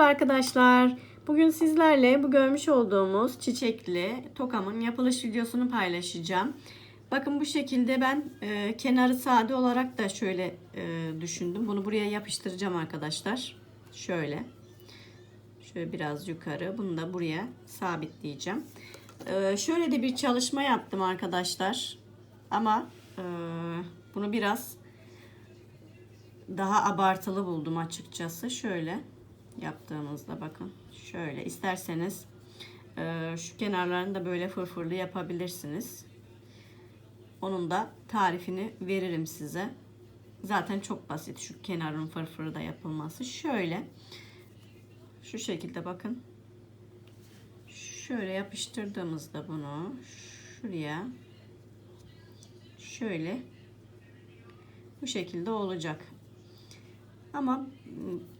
Merhaba arkadaşlar. Bugün sizlerle bu görmüş olduğumuz çiçekli tokamın yapılış videosunu paylaşacağım. Bakın bu şekilde ben e, kenarı sade olarak da şöyle e, düşündüm. Bunu buraya yapıştıracağım arkadaşlar. Şöyle. Şöyle biraz yukarı. Bunu da buraya sabitleyeceğim. E, şöyle de bir çalışma yaptım arkadaşlar. Ama e, bunu biraz daha abartılı buldum açıkçası. Şöyle yaptığımızda bakın. Şöyle isterseniz e, şu kenarlarını da böyle fırfırlı yapabilirsiniz. Onun da tarifini veririm size. Zaten çok basit şu kenarın fırfırı da yapılması. Şöyle şu şekilde bakın. Şöyle yapıştırdığımızda bunu şuraya şöyle bu şekilde olacak. Ama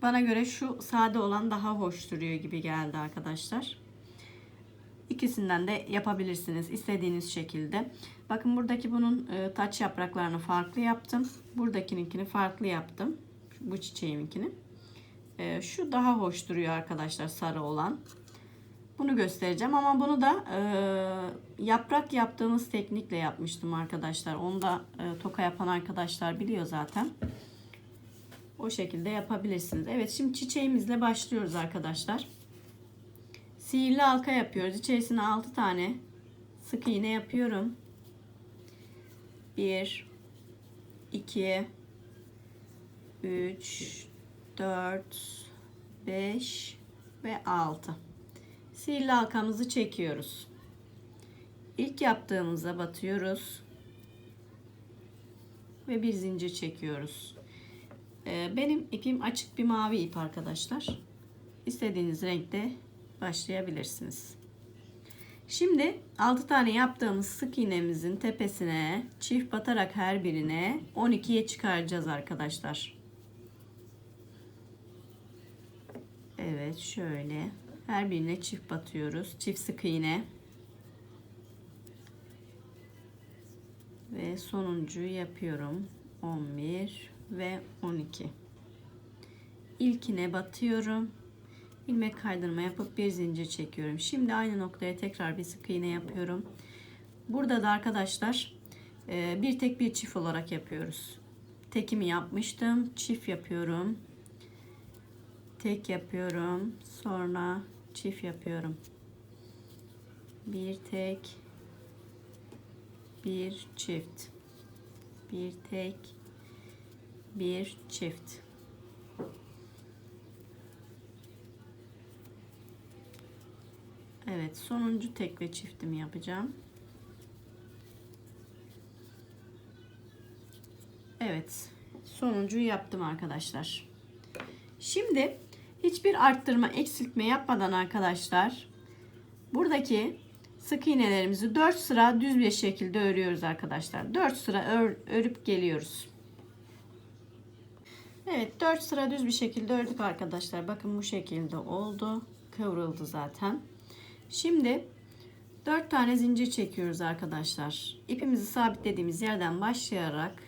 bana göre şu sade olan daha hoş duruyor gibi geldi arkadaşlar. İkisinden de yapabilirsiniz istediğiniz şekilde. Bakın buradaki bunun e, taç yapraklarını farklı yaptım. Buradakininkini farklı yaptım. Bu çiçeğiminkini. E, şu daha hoş duruyor arkadaşlar sarı olan. Bunu göstereceğim ama bunu da e, yaprak yaptığımız teknikle yapmıştım arkadaşlar. Onu da e, toka yapan arkadaşlar biliyor zaten. O şekilde yapabilirsiniz. Evet şimdi çiçeğimizle başlıyoruz arkadaşlar. Sihirli halka yapıyoruz. İçerisine 6 tane sık iğne yapıyorum. 1 2 3 4 5 ve 6. Sihirli halkamızı çekiyoruz. İlk yaptığımızda batıyoruz. Ve bir zincir çekiyoruz. Ee, benim ipim açık bir mavi ip arkadaşlar. İstediğiniz renkte başlayabilirsiniz. Şimdi 6 tane yaptığımız sık iğnemizin tepesine çift batarak her birine 12'ye çıkaracağız arkadaşlar. Evet şöyle her birine çift batıyoruz. Çift sık iğne. Ve sonuncuyu yapıyorum. 11 ve 12. İlkine batıyorum. ilmek kaydırma yapıp bir zincir çekiyorum. Şimdi aynı noktaya tekrar bir sık iğne yapıyorum. Burada da arkadaşlar e, bir tek bir çift olarak yapıyoruz. Tekimi yapmıştım. Çift yapıyorum. Tek yapıyorum. Sonra çift yapıyorum. Bir tek bir çift. Bir tek bir çift. Evet sonuncu tek ve çiftimi yapacağım. Evet sonuncuyu yaptım arkadaşlar. Şimdi hiçbir arttırma eksiltme yapmadan arkadaşlar buradaki sık iğnelerimizi 4 sıra düz bir şekilde örüyoruz arkadaşlar. 4 sıra ör, örüp geliyoruz. Evet 4 sıra düz bir şekilde ördük arkadaşlar. Bakın bu şekilde oldu. Kıvrıldı zaten. Şimdi 4 tane zincir çekiyoruz arkadaşlar. İpimizi sabitlediğimiz yerden başlayarak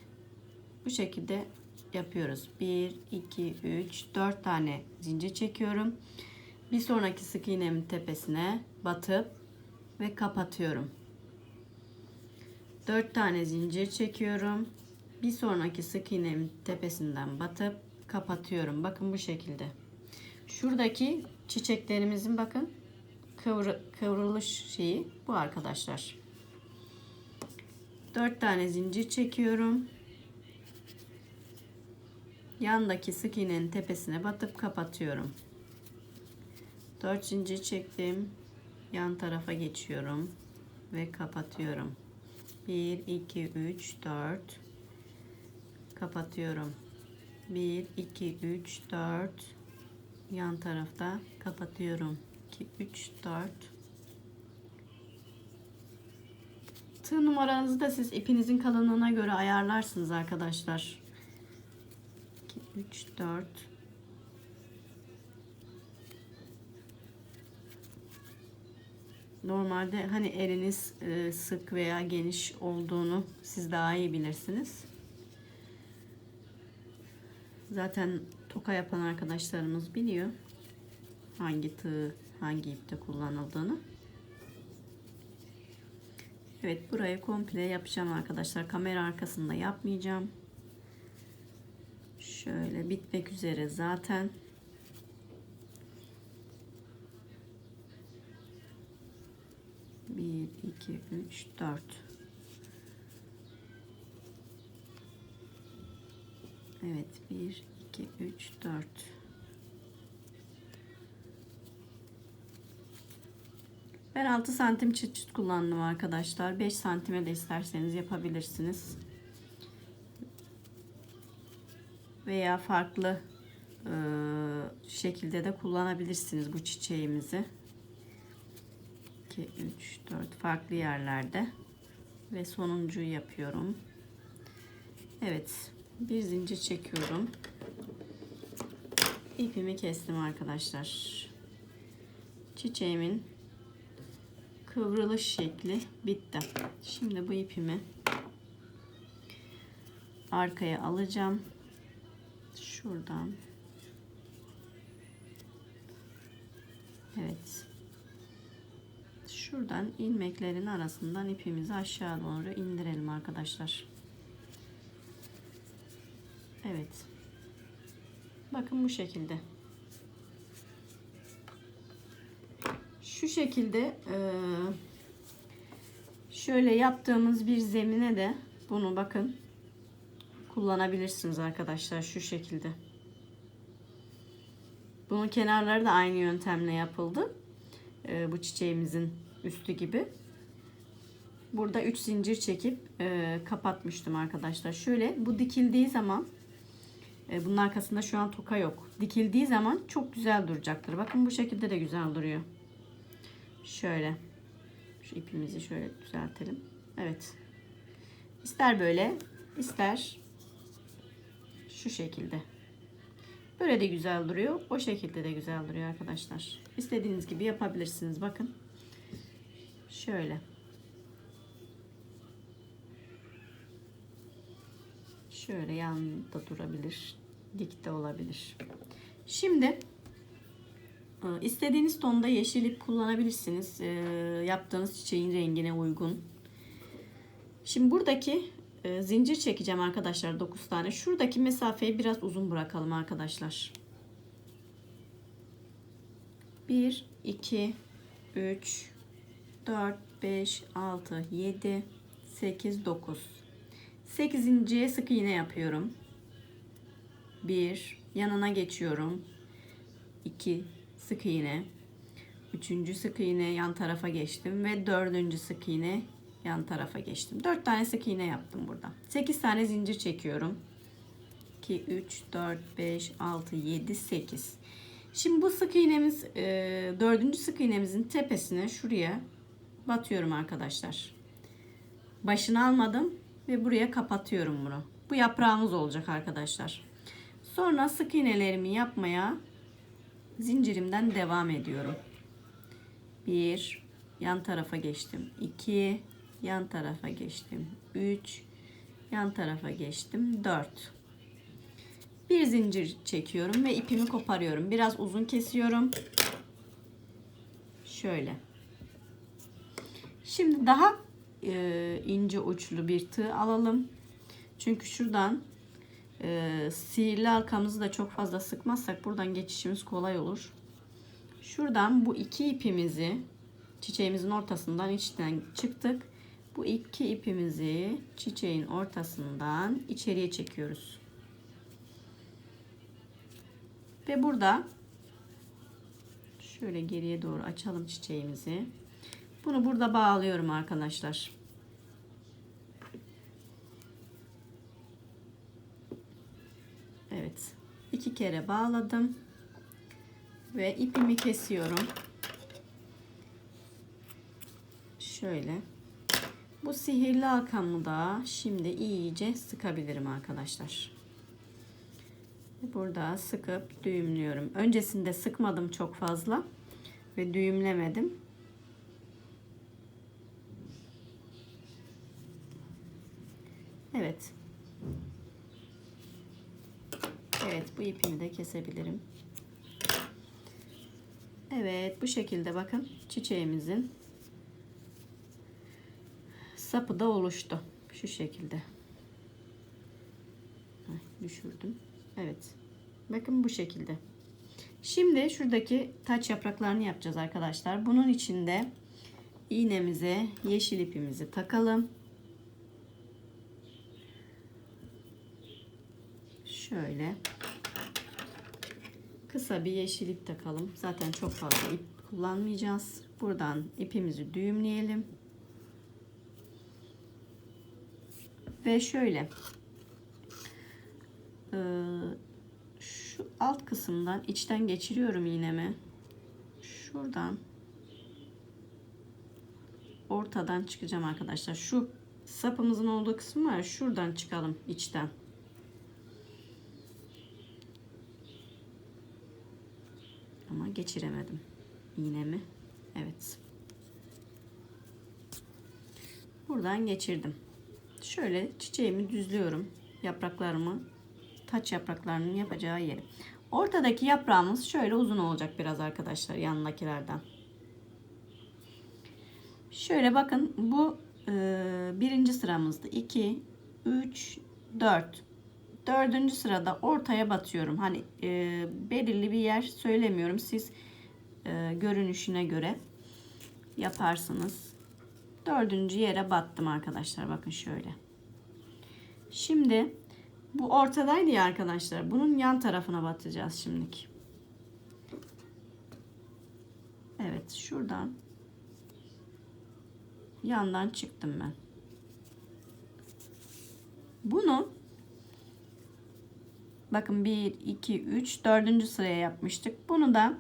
bu şekilde yapıyoruz. 1, 2, 3, 4 tane zincir çekiyorum. Bir sonraki sık iğnemin tepesine batıp ve kapatıyorum. 4 tane zincir çekiyorum bir sonraki sık iğnemin tepesinden batıp kapatıyorum. Bakın bu şekilde. Şuradaki çiçeklerimizin bakın kıvr kıvrılış şeyi bu arkadaşlar. 4 tane zincir çekiyorum. Yandaki sık iğnenin tepesine batıp kapatıyorum. 4 zincir çektim. Yan tarafa geçiyorum ve kapatıyorum. 1 2 3 4 kapatıyorum. 1 2 3 4 yan tarafta kapatıyorum. 2 3 4 Tığ numaranızı da siz ipinizin kalınlığına göre ayarlarsınız arkadaşlar. 2 3 4 Normalde hani eliniz e, sık veya geniş olduğunu siz daha iyi bilirsiniz. Zaten toka yapan arkadaşlarımız biliyor. Hangi tığ, hangi ipte kullanıldığını. Evet burayı komple yapacağım arkadaşlar. Kamera arkasında yapmayacağım. Şöyle bitmek üzere zaten. Bir, iki, üç, dört. Evet, bir, iki, üç, dört. Ben 6 santim çıt çıt kullandım arkadaşlar. 5 santime de isterseniz yapabilirsiniz. Veya farklı e, şekilde de kullanabilirsiniz bu çiçeğimizi. 2, 3, 4 farklı yerlerde. Ve sonuncuyu yapıyorum. Evet. Bir zincir çekiyorum. İpimi kestim arkadaşlar. Çiçeğimin kıvrılış şekli bitti. Şimdi bu ipimi arkaya alacağım. Şuradan. Evet. Şuradan ilmeklerin arasından ipimizi aşağı doğru indirelim arkadaşlar. Evet. Bakın bu şekilde. Şu şekilde e, şöyle yaptığımız bir zemine de bunu bakın kullanabilirsiniz arkadaşlar şu şekilde. Bunun kenarları da aynı yöntemle yapıldı. E, bu çiçeğimizin üstü gibi. Burada 3 zincir çekip e, kapatmıştım arkadaşlar. Şöyle bu dikildiği zaman e, bunun arkasında şu an toka yok. Dikildiği zaman çok güzel duracaktır. Bakın bu şekilde de güzel duruyor. Şöyle. Şu ipimizi şöyle düzeltelim. Evet. İster böyle, ister şu şekilde. Böyle de güzel duruyor. O şekilde de güzel duruyor arkadaşlar. İstediğiniz gibi yapabilirsiniz. Bakın. Şöyle. Şöyle yanında durabilir. Dik de olabilir. Şimdi e, istediğiniz tonda yeşil ip kullanabilirsiniz. E, yaptığınız çiçeğin rengine uygun. Şimdi buradaki e, zincir çekeceğim arkadaşlar 9 tane. Şuradaki mesafeyi biraz uzun bırakalım arkadaşlar. 1 2 3 4 5 6 7 8 9 8. sık iğne yapıyorum. 1 yanına geçiyorum. 2 sık iğne. 3. sık iğne yan tarafa geçtim ve 4. sık iğne yan tarafa geçtim. 4 tane sık iğne yaptım burada. 8 tane zincir çekiyorum. 2 3 4 5 6 7 8. Şimdi bu sık iğnemiz e, dördüncü sık iğnemizin tepesine şuraya batıyorum arkadaşlar. Başını almadım ve buraya kapatıyorum bunu. Bu yaprağımız olacak arkadaşlar. Sonra sık iğnelerimi yapmaya zincirimden devam ediyorum. 1 yan tarafa geçtim. 2 yan tarafa geçtim. 3 yan tarafa geçtim. 4 bir zincir çekiyorum ve ipimi koparıyorum. Biraz uzun kesiyorum. Şöyle. Şimdi daha e, ince uçlu bir tığ alalım. Çünkü şuradan e, sihirli halkamızı da çok fazla sıkmazsak buradan geçişimiz kolay olur. Şuradan bu iki ipimizi çiçeğimizin ortasından içten çıktık. Bu iki ipimizi çiçeğin ortasından içeriye çekiyoruz. Ve burada şöyle geriye doğru açalım çiçeğimizi. Bunu burada bağlıyorum arkadaşlar. Evet. iki kere bağladım. Ve ipimi kesiyorum. Şöyle. Bu sihirli halkamı da şimdi iyice sıkabilirim arkadaşlar. Burada sıkıp düğümlüyorum. Öncesinde sıkmadım çok fazla ve düğümlemedim. Evet. Evet bu ipimi de kesebilirim. Evet bu şekilde bakın çiçeğimizin sapı da oluştu. Şu şekilde. Düşürdüm. Evet. Bakın bu şekilde. Şimdi şuradaki taç yapraklarını yapacağız arkadaşlar. Bunun içinde iğnemize yeşil ipimizi takalım. Şöyle kısa bir yeşil ip takalım. Zaten çok fazla ip kullanmayacağız. Buradan ipimizi düğümleyelim. Ve şöyle ee, şu alt kısımdan içten geçiriyorum iğnemi. Şuradan ortadan çıkacağım arkadaşlar. Şu sapımızın olduğu kısım var. Şuradan çıkalım içten. Ama geçiremedim iğnemi. Evet. Buradan geçirdim. Şöyle çiçeğimi düzlüyorum. Yapraklarımı taç yapraklarının yapacağı yeri. Ortadaki yaprağımız şöyle uzun olacak biraz arkadaşlar yanındakilerden. Şöyle bakın bu e, birinci sıramızdı. 2, 3, 4. Dördüncü sırada ortaya batıyorum. Hani e, belirli bir yer söylemiyorum. Siz e, görünüşüne göre yaparsınız. Dördüncü yere battım arkadaşlar. Bakın şöyle. Şimdi bu ortadaydı ya arkadaşlar. Bunun yan tarafına batacağız şimdilik. Evet şuradan yandan çıktım ben. Bunu bakın 1 2 3 4. sıraya yapmıştık. Bunu da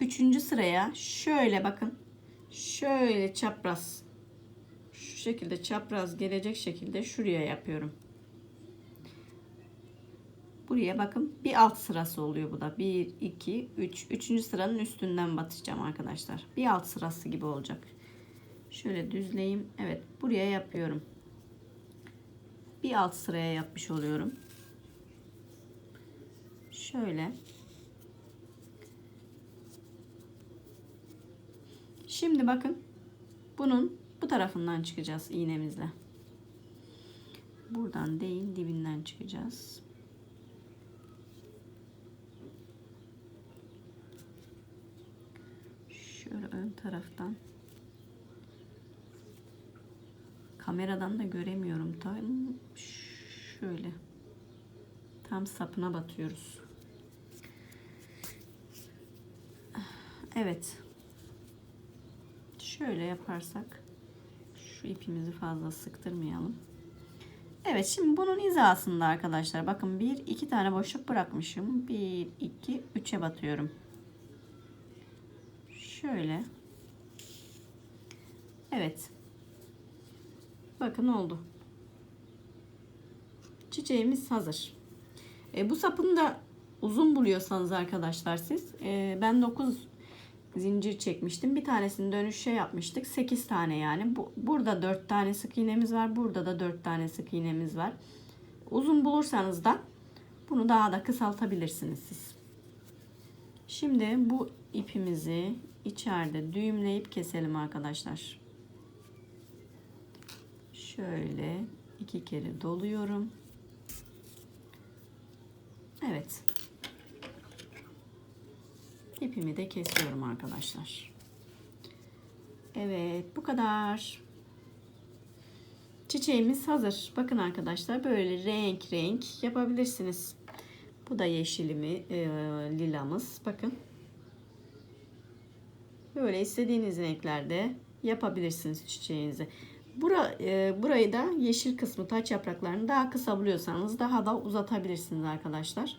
3. sıraya şöyle bakın. Şöyle çapraz şu şekilde çapraz gelecek şekilde şuraya yapıyorum. Buraya bakın bir alt sırası oluyor bu da. 1, 2, 3. Üçüncü sıranın üstünden batacağım arkadaşlar. Bir alt sırası gibi olacak. Şöyle düzleyeyim. Evet buraya yapıyorum. Bir alt sıraya yapmış oluyorum. Şöyle. Şimdi bakın. Bunun bu tarafından çıkacağız iğnemizle. Buradan değil dibinden çıkacağız. Şöyle ön taraftan. Kameradan da göremiyorum tam. Şöyle. Tam sapına batıyoruz. Evet. Şöyle yaparsak şu ipimizi fazla sıktırmayalım. Evet şimdi bunun hizasında arkadaşlar bakın bir iki tane boşluk bırakmışım. Bir iki üçe batıyorum. Şöyle. Evet. Bakın oldu. Çiçeğimiz hazır. E, bu sapını da uzun buluyorsanız arkadaşlar siz. E, ben 9 zincir çekmiştim. Bir tanesini dönüşe yapmıştık. 8 tane yani. Bu, burada 4 tane sık iğnemiz var. Burada da 4 tane sık iğnemiz var. Uzun bulursanız da bunu daha da kısaltabilirsiniz siz. Şimdi bu ipimizi içeride düğümleyip keselim arkadaşlar. Şöyle iki kere doluyorum. Evet. İpimi de kesiyorum arkadaşlar. Evet bu kadar. Çiçeğimiz hazır. Bakın arkadaşlar böyle renk renk yapabilirsiniz. Bu da yeşilimi, e, lilamız. Bakın. Böyle istediğiniz renklerde yapabilirsiniz çiçeğinizi. Bura, e, burayı da yeşil kısmı taç yapraklarını daha kısa buluyorsanız daha da uzatabilirsiniz arkadaşlar.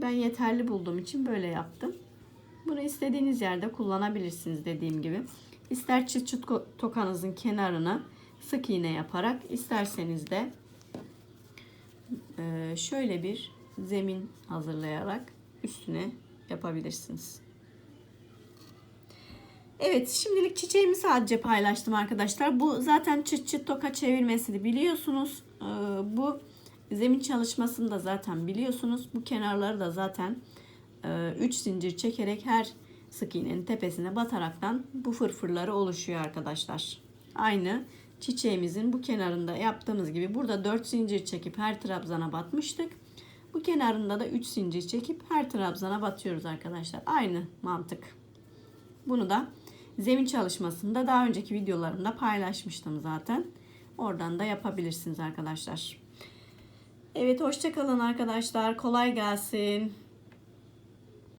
Ben yeterli bulduğum için böyle yaptım. Bunu istediğiniz yerde kullanabilirsiniz dediğim gibi. İster çıt çıt tokanızın kenarına sık iğne yaparak isterseniz de e, şöyle bir zemin hazırlayarak üstüne yapabilirsiniz. Evet şimdilik çiçeğimi sadece paylaştım arkadaşlar. Bu zaten çıt çıt toka çevirmesini biliyorsunuz. Ee, bu zemin çalışmasını da zaten biliyorsunuz. Bu kenarları da zaten 3 zincir çekerek her sık iğnenin tepesine bataraktan bu fırfırları oluşuyor arkadaşlar. Aynı çiçeğimizin bu kenarında yaptığımız gibi burada 4 zincir çekip her trabzana batmıştık. Bu kenarında da 3 zincir çekip her trabzana batıyoruz arkadaşlar. Aynı mantık. Bunu da zemin çalışmasında daha önceki videolarımda paylaşmıştım zaten. Oradan da yapabilirsiniz arkadaşlar. Evet hoşçakalın arkadaşlar. Kolay gelsin.